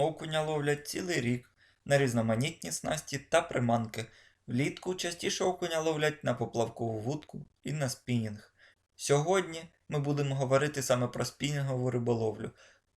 окуня ловлять цілий рік на різноманітні снасті та приманки. Влітку частіше окуня ловлять на поплавкову вудку і на спінінг. Сьогодні ми будемо говорити саме про спінінгову риболовлю.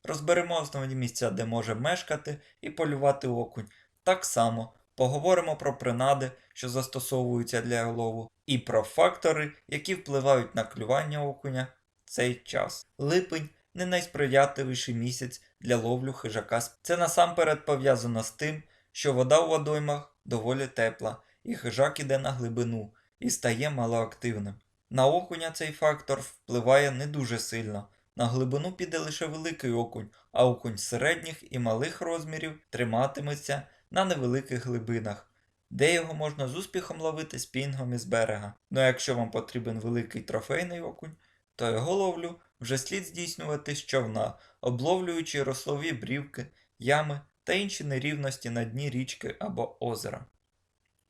Розберемо основні місця, де може мешкати і полювати окунь. Так само поговоримо про принади, що застосовуються для лову, і про фактори, які впливають на клювання окуня в цей час. Липень не найсприятливіший місяць для ловлю хижака. Це насамперед пов'язано з тим, що вода у водоймах доволі тепла, і хижак іде на глибину і стає малоактивним. На окуня цей фактор впливає не дуже сильно. На глибину піде лише великий окунь, а окунь середніх і малих розмірів триматиметься на невеликих глибинах, де його можна з успіхом ловити спінгом із берега. Ну а якщо вам потрібен великий трофейний окунь, то його ловлю вже слід здійснювати з човна, обловлюючи рослові брівки, ями та інші нерівності на дні річки або озера.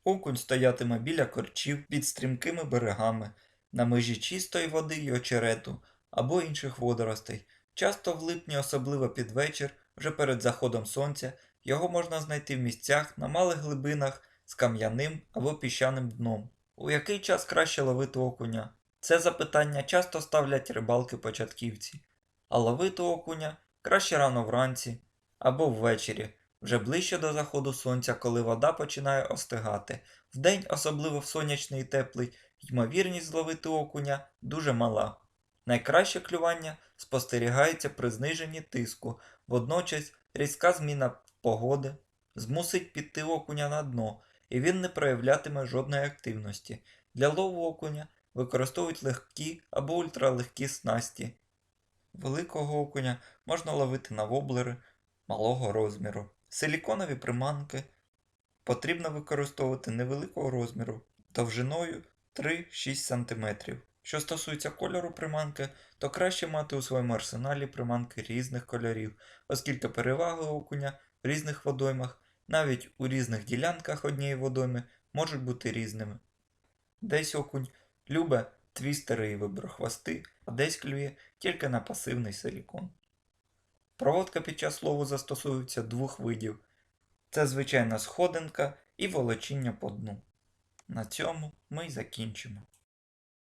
Окунь стоятиме біля корчів під стрімкими берегами, на межі чистої води й очерету або інших водоростей. Часто в липні, особливо під вечір, вже перед заходом сонця, його можна знайти в місцях на малих глибинах з кам'яним або піщаним дном. У який час краще ловити окуня? Це запитання часто ставлять рибалки-початківці, а ловити окуня краще рано вранці або ввечері, вже ближче до заходу сонця, коли вода починає остигати. Вдень, особливо в сонячний і теплий, ймовірність зловити окуня дуже мала. Найкраще клювання спостерігається при зниженні тиску, водночас різка зміна погоди змусить піти окуня на дно, і він не проявлятиме жодної активності. Для лову окуня використовують легкі або ультралегкі снасті. Великого окуня можна ловити на воблери малого розміру. Силіконові приманки потрібно використовувати невеликого розміру довжиною 3-6 см. Що стосується кольору приманки, то краще мати у своєму арсеналі приманки різних кольорів, оскільки переваги окуня в різних водоймах, навіть у різних ділянках однієї водойми, можуть бути різними. Десь окунь любить твістери і виброхвости, десь клює тільки на пасивний силікон. Проводка під час лову застосовується двох видів: це звичайна сходинка і волочіння по дну. На цьому ми й закінчимо.